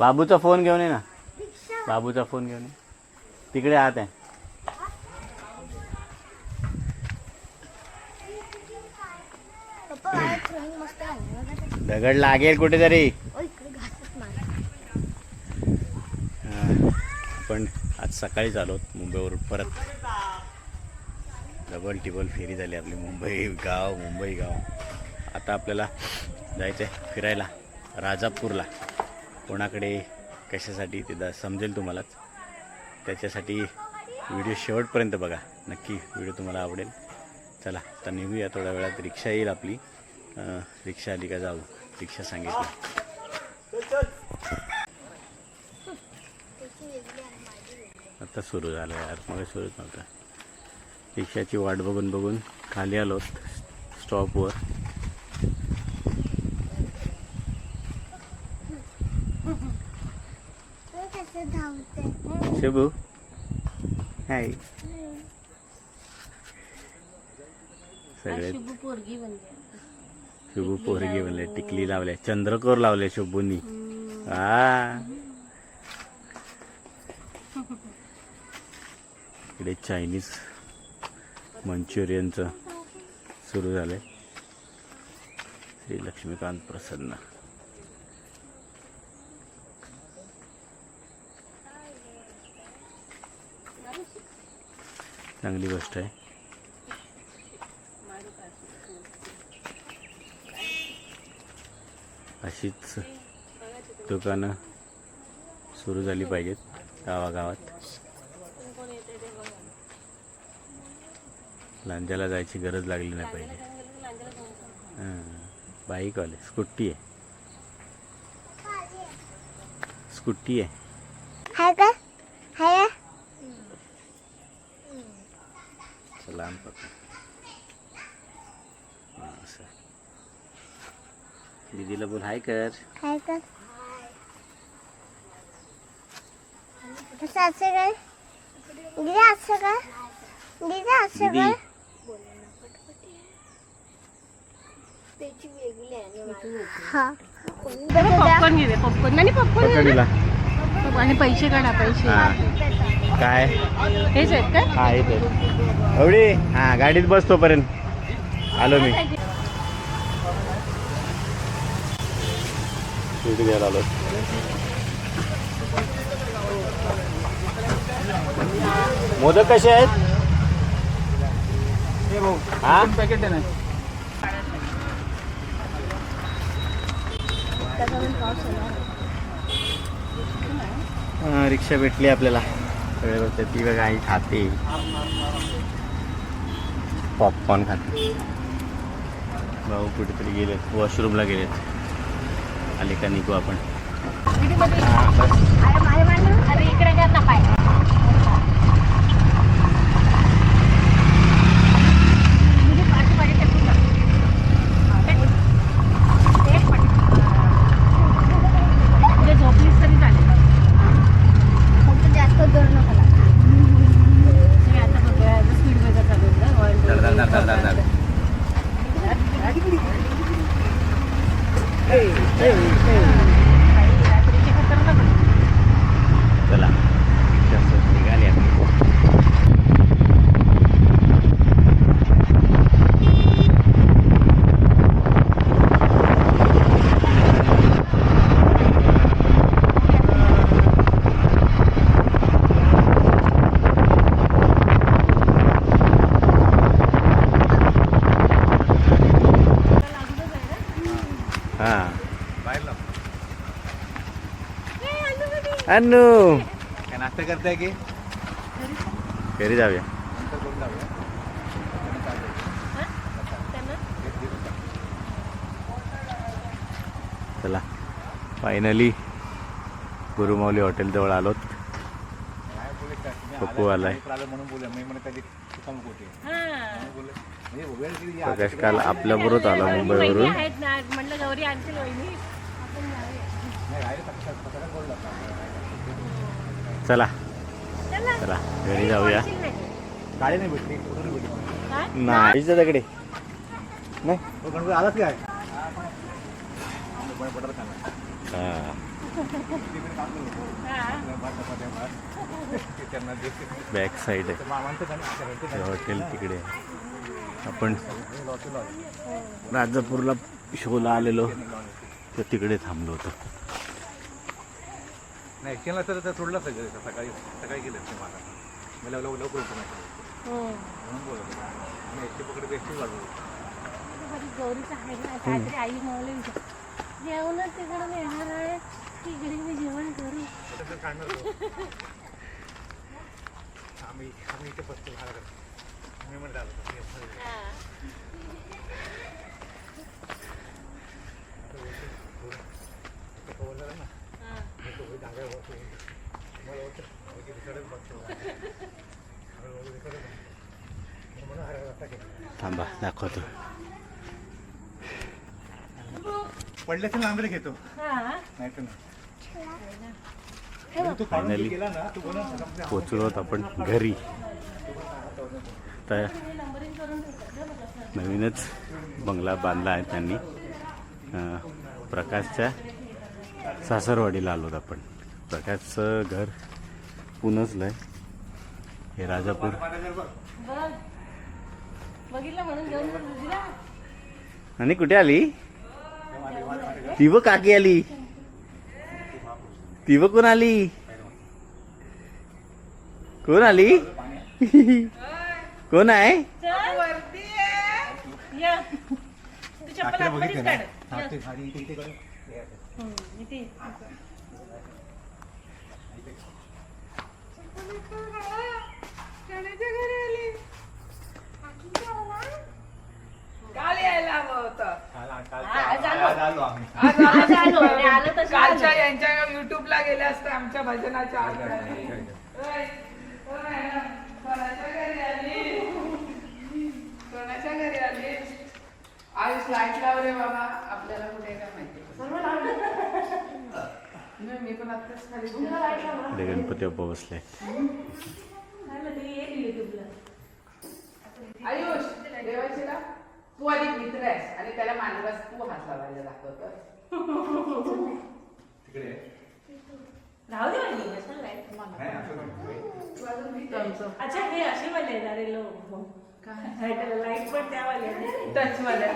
बाबूचा phone घेऊन ये ना. बाबूचा फोन घेऊन ये. तिकडे आत आहे. दगड लागेल कुठेतरी. आपण आज सकाळीच आलो मुंबईवरून परत. डबल टिबल फेरी झाली आपली मुंबई गाव मुंबई गाव आता आपल्याला जायचं आहे फिरायला राजापूरला. कोणाकडे कशासाठी ते समजेल तुम्हालाच त्याच्यासाठी व्हिडिओ शेवटपर्यंत बघा. नक्की व्हिडिओ तुम्हाला आवडेल. चला आता निघूया. थोड्या वेळात रिक्षा येईल आपली. रिक्षा आली का जाऊ? रिक्षा सांगितलं. आता सुरू झालं यार. मग सुरूच नव्हतं. रिक्षाची वाट बघून बघून खाली आलो. स्टॉपवर ते कसं शिबू हाय सगळे शुभ पोरगी बनली शुभू पोरगी म्हणले टिकली लावल्या चंद्रकोर लावले शुभूंनी. हा इकडे चायनीज मंचुरियनचं सुरू झालंय. श्री लक्ष्मीकांत प्रसन्न. चांगली गोष्ट आहे. अशीच दुकानं सुरू झाली पाहिजेत गावागावात. लांजाला जायची गरज लागली नाही पाहिजे. बाईक बाईकवाले स्कूटी आहे. स्कूटी आहे हाय का हाय आण. हां, असं दीदीला बोल हाय कर हाय का कसं असं काय दिदी असं का दिदी असं दीदी का त्याची वेगळी आहे हा पॉपकॉर्न घेऊया पॉपकॉर्न नाही पॉपकॉर्न आणि पैसे काढा पैसे. काय? हेच आहेत का हा येते एवढी? हा गाडीत बस तोपर्यंत आलो मी. घ्यायला आलो. मोदक कसे आहेत? हा? पॅकेट आहे ना रिक्षा भेटली आपल्याला. सगळे बोलतात ती बघा आई खाते. पॉपकॉर्न खाते. भाऊ कुठेतरी गेलेत. वॉशरूमला गेलेत. आले का निघू आपण हा, बस. अरे इकडे काय ना पाय झोपलीस तरी चालेल फक्त जास्त जोर नको लावू. मी आता बघूया स्पीड ब्रेकर चालू आहे ना, oil धड, धड, धड, धड, धड, धड. बाई, रात्रीची खतरनाक होती. चला रिक्षा निघाली आपली हा अन्नू काय नाश्ता करताय की? घरी जाऊया. चला फायनली गुरुमाऊली हॉटेलजवळ आलोत. पप्पू आलाय. आलं प्रकाश काल आपल्याबरोबर आला वहिनी. मुंबईवरून आहेत ना म्हटलं गौरी आणतील वहिनी चला. चला. घरी जाऊया. गाडी नाही भेटली नाही नाही. गणपती आलाच काय हा. हा. बॅक साईड आहे हे. हॉटेल तिकडे. आहे. आपण हे. राजापूरला शोला आलेलो. तर तिकडे थांबलो होतो. नाही केलं तर तर सोडलं सगळं सकाळी सकाळी गेलं ते मला मला लवकर लवकर उठून नाही हो. म्हणून बोलत होतो. मी एकटी पकडे एकटी वाढवतो माझी गौरीचं आहे ना काहीतरी आई मला विचार. जेवणच तिकडून येणार आहे. तिकडे मी जेवण करू. आम्ही आम्ही इथे बसतो भागात मी आलो होतो. मी ना, मी थांबा दाखवतो. पडल्याचं लांबरे घेतो. हा नाही तर ना, पोचलो आहोत आपण घरी. तर नवीनच बंगला बांधला आहे त्यांनी. प्रकाशच्या. सासरवाडीला आलो आपण. प्रकाशचं घर पुनचलं आहे हे राजापूर. आणि कुठे आली? ती व काकी आली. ती व कोण आली? कोण आली? कोण आहे? बघितलं काल यायला हवं होतं. कालच्या. यांच्या युट्यूबला गेले असते आमच्या भजनाच्या आरत्याने. होय, होय, कोणाच्या घरी आली कोणाच्या घरी आली आयुष लाइट लाव रे बाबा आपल्याला कुठे काय माहिती नाही, मी पण आत्ताच खाली इकडे गणपती बाप्पा बसले. आयुष देवाशीला तू आधी मित्र आहेस आणि त्याला मांडवास तू हात लावायला दाखवतो तिकडे. राहू दे मित्र अच्छा हे असे वाले आहेत, अरे लो. लाइट पण त्या वाले. टच मध्ये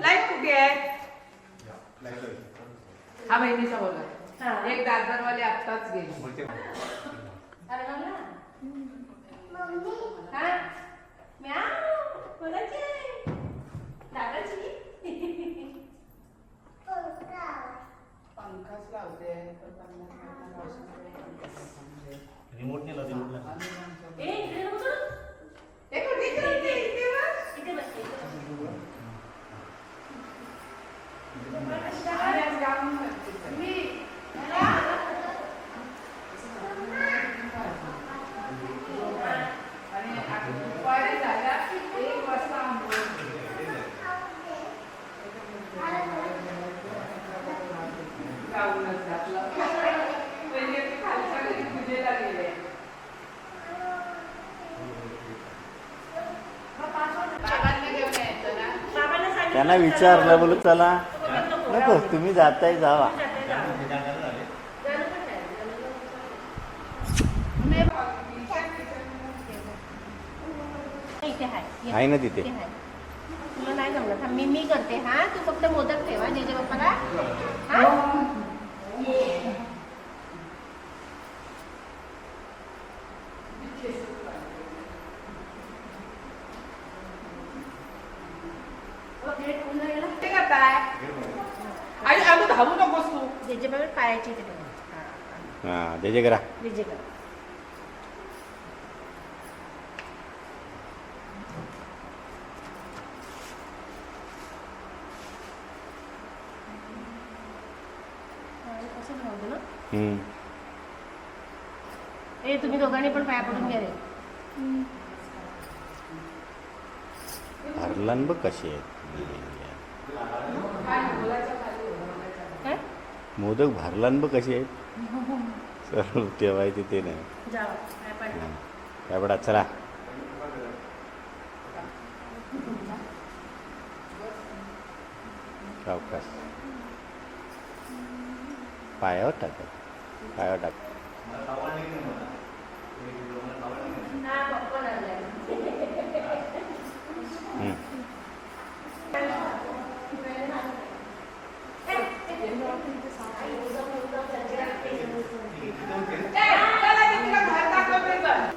लाइट कुठे आहे? हा बहिणीचा हा. बोला एक दादरवाले आत्ताच गेली. अरे मला हा? म्याव कोणाची आहे? दादाची? पंखाच लावते. तर पन्नास मिनिटांनी औषध ए इकडे नको करू. ए, कुठे इकडे, इकडे, इकडे बस. इथे बस, इथे बस. आम्ही त्यांना विचारलं बोलू चला. नको तुम्ही जाताय जावा इथे आहे ना तिथे इथे आहे. तुला नाही जमलं थांब, मी मी करते हा तू फक्त मोदक ठेवा जेजे बाप्पाला हा हो. ते करताय आई धावू नकोस तू बाबा पायाची. हा, हा. हा करा जेजे करा हा, असं ठेवतो ना हम्म. ए तुम्ही दोघांनी पण पाया पडून घ्या रे कशी आहेत मोदक भरलान बघ कशी आहेत. सर्व ठेवायचे ते नाही. काय बडा चला सावकाश. पायावर टाकत पायावर टाक. हम्म. चला मी तुला घर दाखवते चल. आपण चहा पिऊया. मी पण चहा प्यायला बसले होते. हो, असं झालं आमचं. मावशी म्हणे, काका कोणाला तरी घेऊन येतात. मी- तिथून start करूया. आमचे घर बघा तू वहिनी घर फिरवत आहेत मग ते आम्हाला कुठं पटलं बिटलं कुठली ती बाई राहू दे. कळणार. आयुषला माहिती. आयुषला सगळं माहिती असेल ना.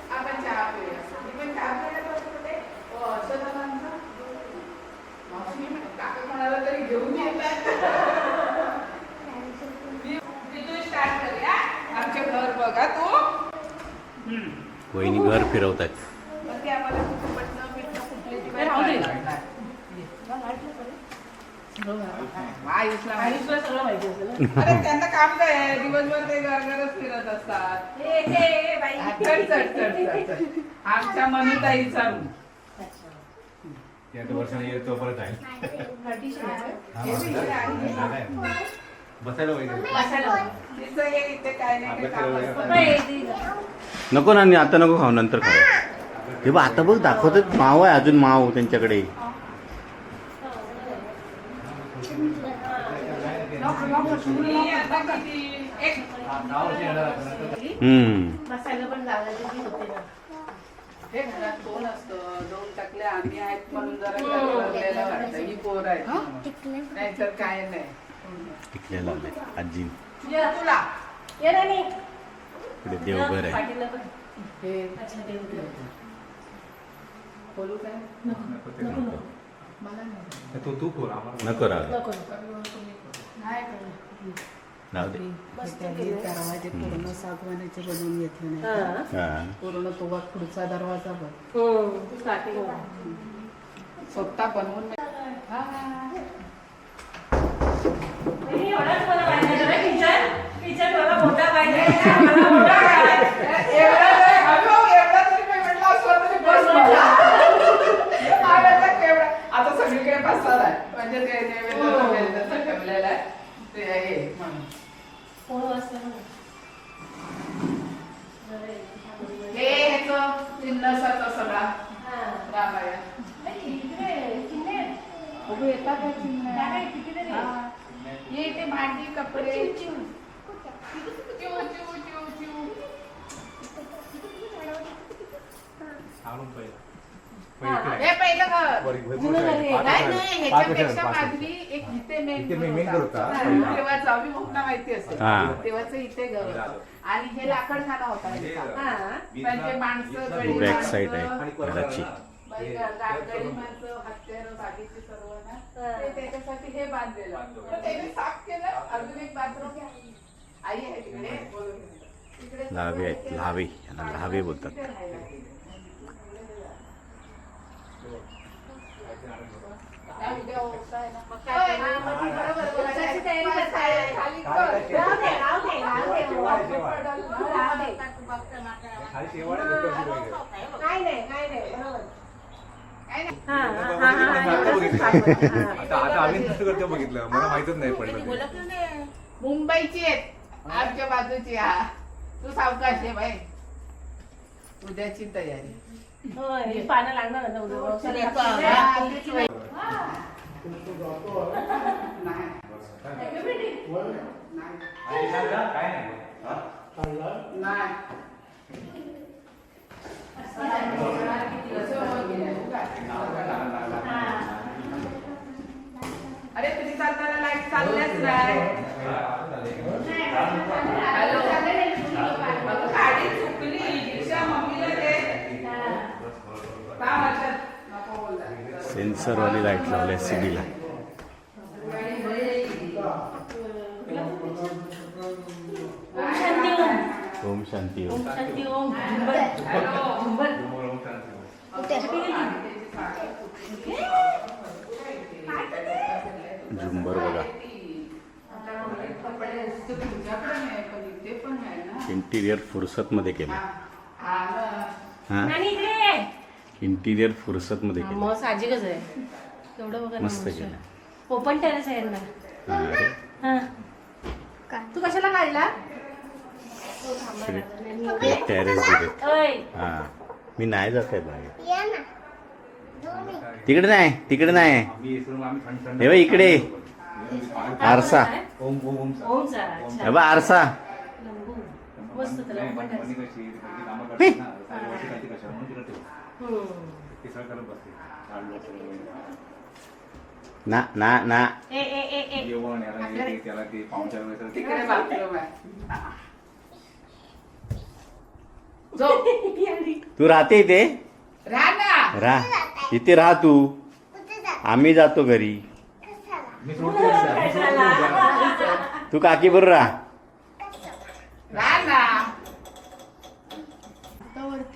अरे त्यांना काम काय आहे दिवसभर ते घरघरच फिरत असतात ए, ए, ए, बाई. चढ चढ चढ चढ चढ. आमच्या मनुताईचा room. वर्षाने येतो परत आहे बसायला पाहिजे बसायला. तिचं हे इथे काय नाही काय काम असतं. पप्पा, ए, दे गं. नको ना आता नको खाऊ नंतर खाऊ हे बघ आता बघ दाखवतात माव आहे अजून माव त्यांच्याकडे मी आता किती एक हम्म बसायला पण जागा होते ना. हे घरात कोण असतं? दोन टाकले आम्ही आहेत म्हणून जरा वाटतं. ही पोर आहे नाहीतर काय नाही. आजी. तुला. ये. इकडे देवघर आहे. हे. अच्छा, देवघर. बोलू काय? नको, नको. मला नाही तू तू आम्हाला नको राहू नको, दे दरवाजे पूर्ण सागवानाचे बनवून घेतले नाही हा. पूर्ण तो पुढचा दरवाजा बघ. स्वतः बनवून हा. वहिनी, एवढाच मला पाहिजे ना kitchen? kitchen मला मोठा पाहिजे. मला मोठा पाहिजे. एवढा नाही, हळू, एवढा तरी मी म्हटलं असलं तरी बस मला. मला वाटलं केवढा. आता सगळीकडे पसार आहे म्हणजे ते नैवेद्य वगैरे तसं ठेवलेलं आहे ते हे म्हणून. हे ह्याचं सगळा हा. रामायण. बघू येतात का. हा. ते भांडी कपडे चिव, चिव. चिव, चिव, चिव, चिव. हा. पहिलं घर. नाही नाही ह्याच्यापेक्षा एक इथे मेन घर होता. तेव्हाच आम्ही मोठा माहिती असेल. तेव्हाच इथे घर होतं. आणि हे लाकडखाना होता. म्हणजे माणसं बॅक साईड आहे. घराची. त्याच्यासाठी हे बांधलेलं. त्याने साफ केलं. अजून एक बाथरूम आई आहे तिकडे. बोलून घेतलं. तिकडे लावे आहेत लावे यांना लावे बोलतात आता आता आम्ही कसं करतो बघितलं मला माहितच नाही पडलं मुंबईची आहेत. आमच्या बाजूची हा. तू सावकाश आहे बाई. उद्याची तयारी. पानं लागणार. हा. अरे तुम्ही चालताना लाइट चालल्याच नाही. हॅलो अगं, गाडी चुकली रिक्षा मम्मीला दे का म्हणतात नको बोलता. सेन्सरवाली लाइट लावली आहे सीडीला. ओम शांती ओम. झुंबर बघा. इंटिरियर फुरसतमध्ये केलं हां? इंटिरियर फुरसतमध्ये केलं मग साहजिकच आहे. तेवढं बघा ना मस्त. केलं. ओपन टेरेस आहे ना. हा, अरे, हा. तू कशाला काढला? टेरेस दिले ओय. हा. मी नाही जात आहे बाहेर. या ना. दोन्ही. तिकडे नाही तिकडे नाही. हे बघ इकडे. आरसा. ओमचा अच्छा. हे बा आरसा. लंबू. मस्त त्याला करते ना, बसते. ना ना ना. ए ए ए ए. जेवण याला हे ते, त्याला ते पाहुणचार वगैरे सगळं तिकडे बाथरूम आहे. झोप. तू राहते इथे? राहा ना. राह. इथे राह तू. आम्ही जातो घरी. कशाला मी सोडतो एकदा, मी सोडतो. एकदा. तू काकी बरोबर राह. राहा ना.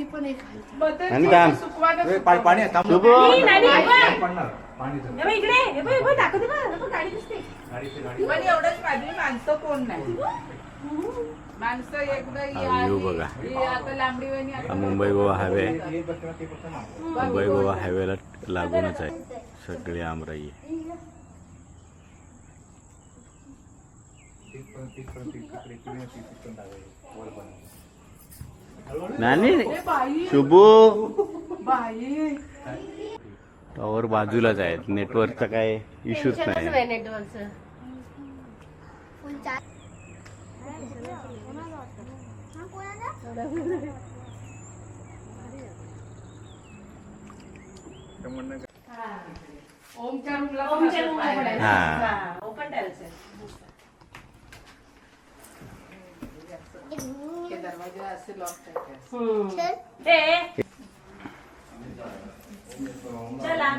पण एक आहे. बदल आणि थांब. सुकवायला ए, पा- पाणी आहे, थांब. शुभो. नाही, नाही, नाही, पाणी पडणार. पाणी जर- हे बघ इकडे हे बघ, हे बघ, दाखवते बघ, हे बघ, गाडी दिसते गाडीची गाडी पण एवढंच माझी माणसं कोण नाही माणसं एकदा ही हा आली, view बघा. ही आता लांबडी वहिनी हा आता मुंबई गोवा हायवे. हे. मुंबई गोवा हायवेला लागूनच आहे सगळे आमराई आहे. तिथपर्यंत- तिथपर्यंत- तिकडे- तिकडे- तिथपर्यंत आहे. वर पण. नानी शुभू. बाई. टॉवर बाजूलाच आहेत. नेटवर्कचा काय इश्यूच नाही. नेटवर्कचं? ओमच्या रूमला ओमच्या. हा. हा, open terrace आहे. हे दरवाजे असे लॉक आहेत हम्म. चल. ए, चला.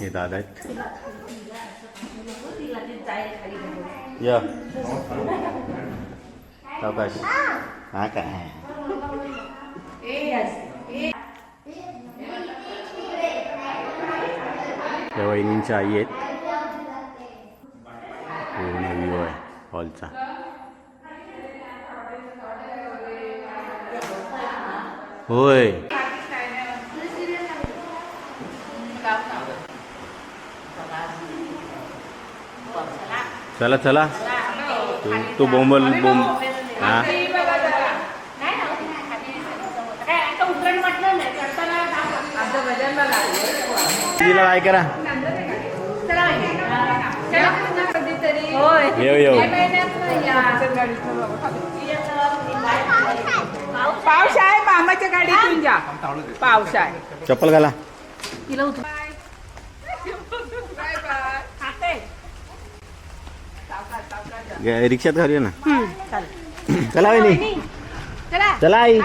हे दादा आहेत. ते. या. सावकाश हा. काय या वहिनींच्या आई आहेत. हॉलचा. होय. चला चला. तू बोंबल बोंब. हा. नाही ना, खाली काय आता उघड म्हटलं नाही चढताना दाखव. आमचं भजनला लागलं तिला काय करा चला वहिनी. चला पुन्हा कधीतरी होय येऊ येऊ. पाऊस आहे मामाच्या गाडीतून जा पाऊस आहे चप्पल घाला तिला उतर रिक्षात घालूया ना चला वहिनी चला चला आई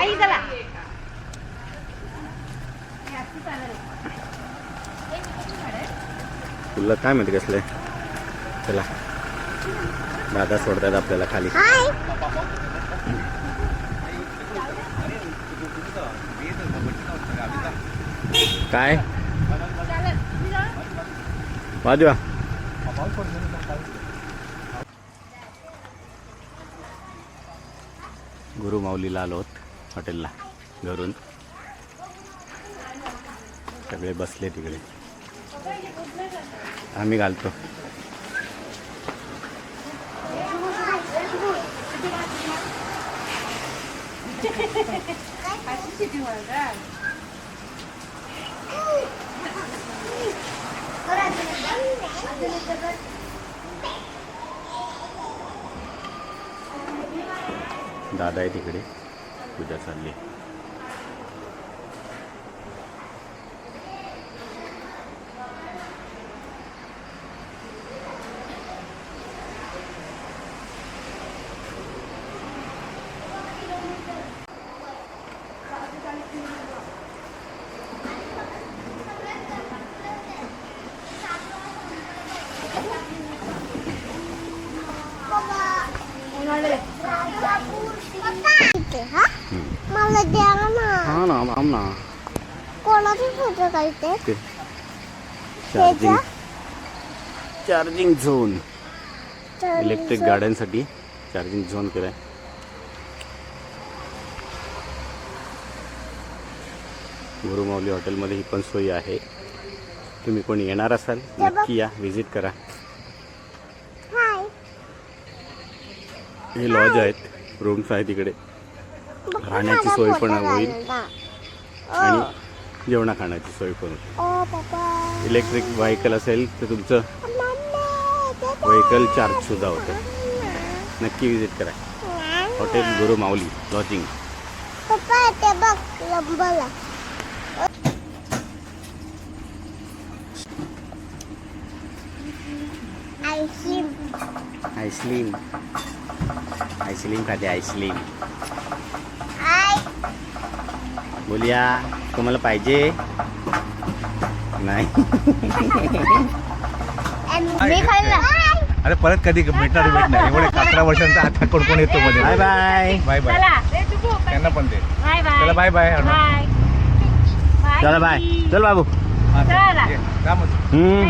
तुला काय माहिती कसलं चला दादा सोडतात आपल्याला खाली. काय? वाजवा. गुरु माऊलीला आलो आहोत हॉटेलला घरून. सगळे बसले तिकडे. आम्ही घालतो. दादा आहे तिकडे पूजा चालली आहे. इथे, हा? मला द्या ना हा ना आम ना कोणाचे फोटो काढते ते चार्जिंग चार्जिंग झोन इलेक्ट्रिक गाड्यांसाठी चार्जिंग झोन केलाय. गुरुमाऊली हॉटेलमध्ये ही पण सोय आहे. तुम्ही कोणी येणार असाल नक्की या व्हिजिट करा. हे लॉज आहेत रूम्स आहेत तिकडे राहण्याची सोय पण होईल. आणि जेवणा खाण्याची सोय करून इलेक्ट्रिक व्हेकल असेल तर तुमचं व्हेकल चार्ज सुद्धा होतं. नक्की विजिट करा. Hotel Guru Mauli lodging. Ice cream. Ice cream. Ice cream खाते आईस्क्रीम. आई बोलिया तुम्हाला पाहिजे. नाही. मी खाल्लं. अरे परत कधी भेटणार भेटणार एवढे अकरा वर्षांचा आता कोण कोण येतो मध्ये? Bye bye bye bye. त्यांना पण दे. बाय बाय चला बाय बाय चला बाय चल बाबू. हम्म.